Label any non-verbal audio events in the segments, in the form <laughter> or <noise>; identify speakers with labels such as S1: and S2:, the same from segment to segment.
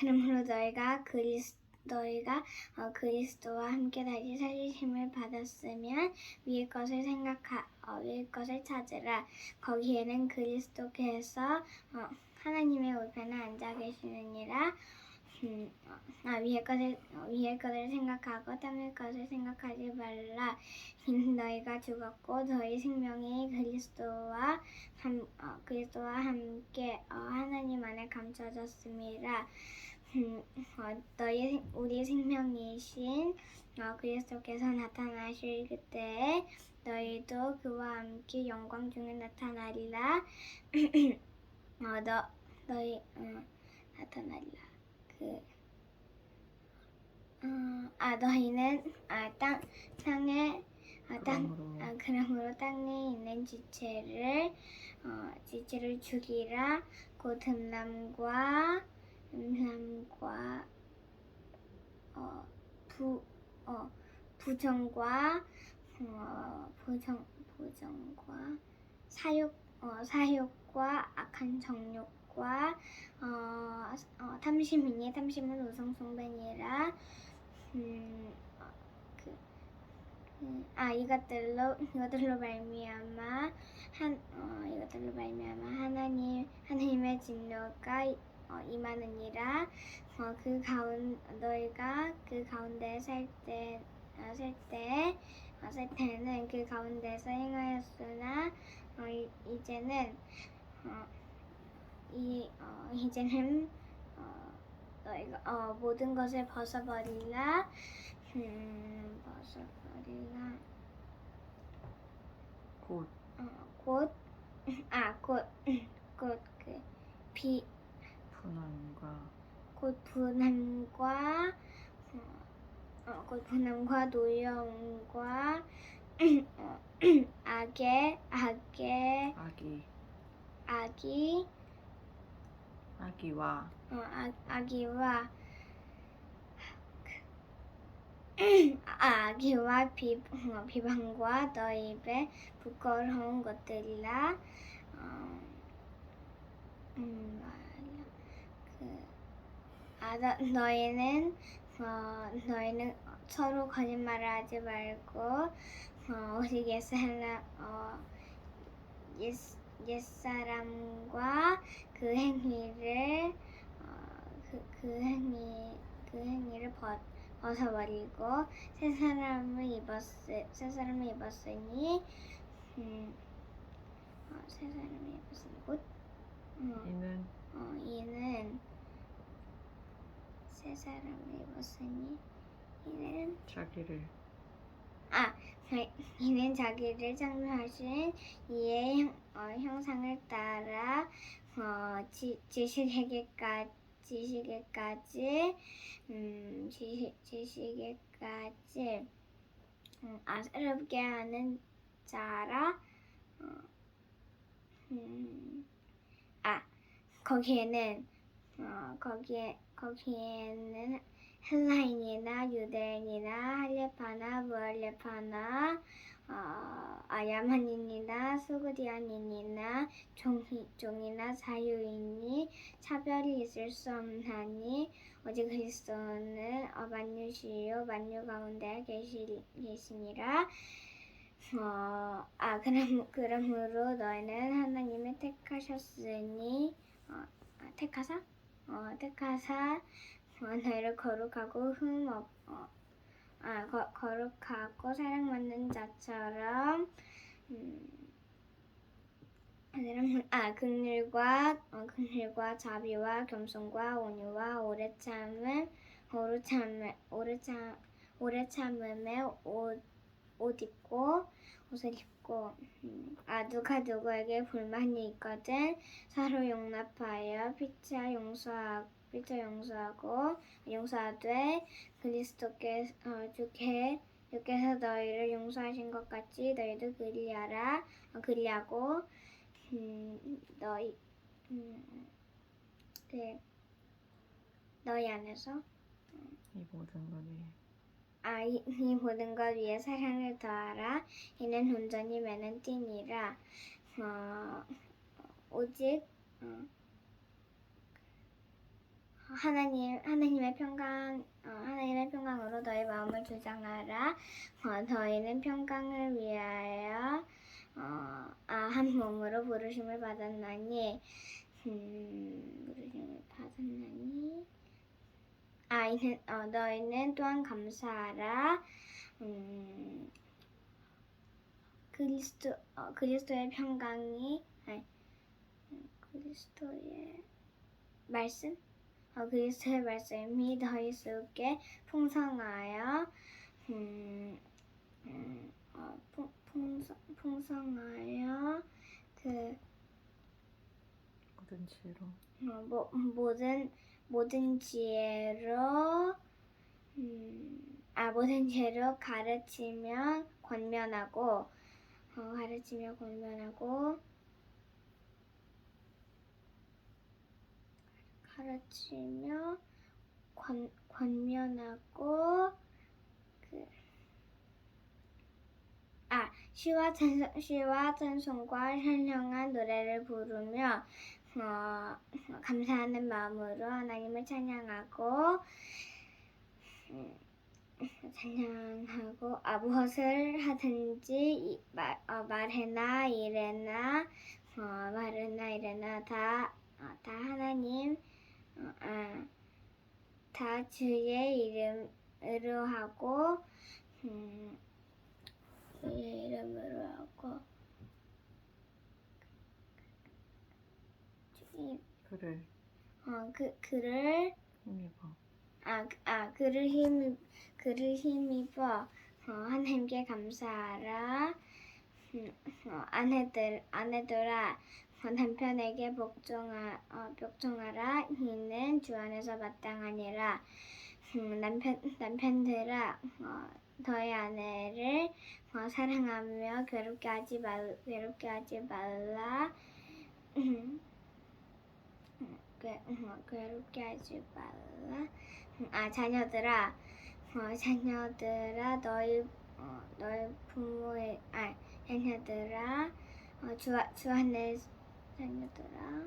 S1: 그러므로 너희가 그리스 너희가 어, 그리스도와 함께 다시 살리심을 받았으면 위의 것을 생각하 어, 위의 것을 찾으라. 거기에는 그리스도께서 어, 하나님의 우편에 앉아 계시느니라. 음, 어, 아, 위의 것을 어, 위의 것을 생각하고 땅의 것을 생각하지 말라. 너희가 죽었고 너희 생명이 그리스도와 함, 어, 그리스도와 함께 어, 하나님 안에 감춰졌습니다. 음, 어, 너희 생- 우리 생명이신 어, 그리스도께서 나타나실 그때에 너희도 그와 함께 영광 중에 나타나리라. <clears throat> 어, 너 너희 어, 나타나리라. 그 어, 아 너희는 아, 땅 땅에 아, 땅
S2: 그러므로
S1: 아, 그러므로 땅에 있는 지체를 어, 지체를 죽이라 곧 흠남과 흠남과 어, 부 어, 부정과 어, 부정 부정과 사욕 어, 사욕과 악한 정욕과 어, 어, 탐심이니 탐심은 우상숭배니라. 음, 어, 그 음, 아 이것들로 이것들로 말미암아 한 어, 이것들로 말미암아 하나님 하나님의 진노가 어, 임하느니라 어, 그 가운 너희가 그 가운데 살때 어, 살때 어, 살 때는 그 가운데서 행하였으나 어, 이, 이제는 어, 이 어, <laughs> 이제는 어, 너희가 어, 모든 것을 벗어버리라 음, 벗어버리라
S2: 곧.
S1: 어, 곧, <laughs> 아, 곧, <laughs> 곧, 그, 비,
S2: 분함과
S1: 곧 분함과, 어, 노여움과, <clears throat> 어, 악의, 악의,
S2: 악이
S1: 악이,
S2: 악이와.
S1: 어, 악, 악이와, 아, 악이와 비, 어, 비방과 너희 입에 부끄러운 것들이라, 어, 음, 아, 너, 너희는, 어, 너희는 서로 거짓말을 하지 말고, 어, 오직 옛사람, 어, 옛, 옛사람과 그 행위를, 어, 그, 그 행위, 그 행위를 벗, 벗어버리고, 새 사람을 입었, 새 사람을 입었으니, 음, 어, 새 사람을 입었으니, 곧, 어,
S2: 이는
S1: 어, 이는 새 사람을 입었으니 이는
S2: 자기를.
S1: 아 이는 자기를 창조하신 이의 형, 어, 형상을 따라 어, 지, 지식에게까지 지식에까지 음, 지식, 지식에까지 음, 아름답게 하는 자라 어, 음, 아 거기에는 어, 거기에 거기에는 헬라인이나 유대인이나 할레파나 무할레파나 어, 아야만인이나 수구디안인이나 종이, 종이나 자유인이 차별이 있을 수 없나니 오직 그리스도는 어, 만유시요 만유 가운데 계시, 계시니라. 어, 아 그럼 그러므로 너희는 하나님의 택하셨으니 어, 아, 택하사 어, 택하사. 어, 너희를 거룩하고 흠없 어, 아, 거, 거룩하고 사랑받는 자처럼 음, 아 긍휼과 어, 긍휼과 자비와 겸손과 온유와 오래 참음 오래 참음 오래 참 오래 참음에 옷, 옷 입고 옷을 입고 음, 아 누가 누구에게 불만이 있거든 서로 용납하여 피차 용서하고 피차 용서하고 용서하되 그리스도께 어, 주께 주께서 너희를 용서하신 것 같이 너희도 그리하라 어, 그리하고 음, 너희 음, 그 너희 안에서.
S2: 이 모든 것이
S1: 아, 이, 이 모든 것 위에 사랑을 더하라. 이는 온전히 매는 띠니라. 어, 오직 어, 하나님 하나님의 평강 어, 하나님의 평강으로 너희 마음을 주장하라 어, 너희는 평강을 위하여 어, 아, 한 몸으로 부르심을 받았나니 음, 부르심을 받았나니 아 이는 어, 너희는 또한 감사하라. 음, 그리스도 어, 그리스도의 평강이 아니 음, 그리스도의 말씀? 어, 그리스도의 말씀이 너희 속에 풍성하여 음, 음, 어, 풍, 풍성, 풍성하여 그
S2: 모든 지혜로.
S1: 어, 모, 모든 모든 지혜로 음, 아 모든 지혜로 가르치며 권면하고 어, 가르치며 권면하고 가르치며 권, 권면하고 그 아, 시와 찬송, 시와 찬송과 현명한 노래를 부르며 어, 감사하는 마음으로 하나님을 찬양하고 음, 찬양하고 아, 무엇을 하든지 이- 말, 어, 말해나 이래나 어, 말해나 이래나 다, 어, 다 하나님 어, 아, 다 주의 이름으로 하고 음, 주의 이름으로 하고 이-
S2: 그를
S1: 어, 그, 그를
S2: 힘입어.
S1: 아, 그- 아 그를 힘 그를 힘입어. 어, 하나님께 감사하라. 음, 어, 아내들 아내들아 어, 남편에게 복종하 어, 복종하라. 이는 주 안에서 마땅하니라. 음, 남편 남편들아 어, 너희 아내를 어, 사랑하며 괴롭게 하지 말 괴롭게 하지 말라. 음, 음, 괴, 어, 괴롭게 하지 말라. 아 자녀들아. 어, 자녀들아 너희 어, 너희 부모의 아 자녀들아. 어, 주, 주 안에 자녀들아.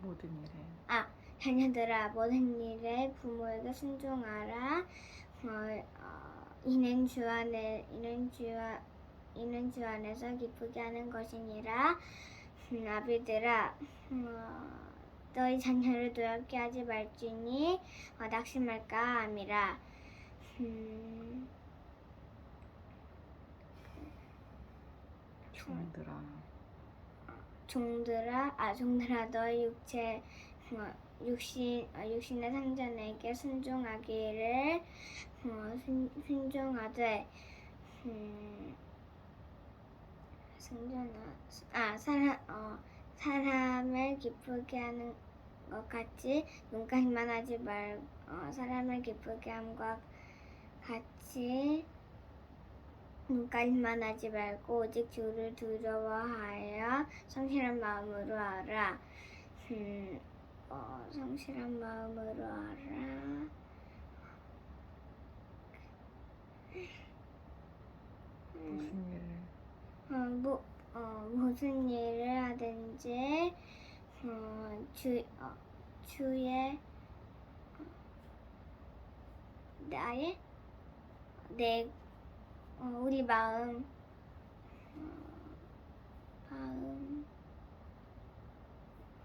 S2: 모든 일에.
S1: 자녀들아 모든 일에 부모에게 순종하라. 어, 어, 이는 주 안에 이는 주 안- 이는 주 안에서 기쁘게 하는 것이니라. 음, 아비들아. 어, 너희 자녀를 노엽게 하지 말지니 어, 낙심할까 함이라. 음,
S2: 종들아.
S1: 종들아? 아 종들아 너희 육체 어, 육신 어, 육신의 상전에게 순종하기를 어, 순, 순종하되. 음, 순종하 아 사람 어 사람을 기쁘게 하는 것 같이 눈까지만 하지 말 어, 사람을 기쁘게 함과 같이 눈까지만 하지 말고 오직 주를 두려워하여 성실한 마음으로 하라. 음, 어, 성실한 마음으로 하라. 음,
S2: 무슨 일을
S1: 어, 뭐, 어, 무슨 일을 하든지 어, 주, 어, 주의 어, 나의 내 어, 우리 마음 어, 마음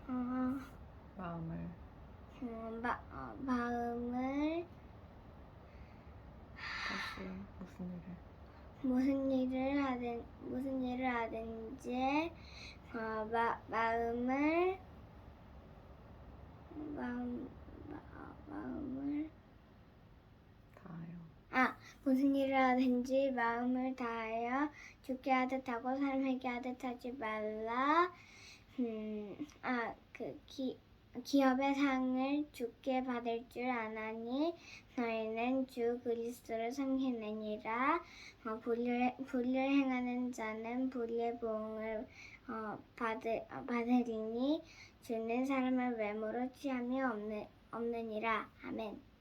S1: 어,
S2: 마음을.
S1: 어, 마, 어, 마음을.
S2: 다시 무슨 일을
S1: 무슨 일을 하든 무슨 일을 하든지 어, 마, 마음을 마음 마, 어, 마음을
S2: 다하여.
S1: 아 무슨 일을 하든지 마음을 다하여 죽게 하듯 하고 삶에게 하듯 하지 말라. 음아그 기 업의 상을 죽게 받을 줄 아나니 너희는 주 그리스도를 섬기느니라 어, 불을 불을 행하는 자는 불의 보응을 어, 받을 어, 받으리니 주는 사람을 외모로 취함이 없는 없느니라 아멘.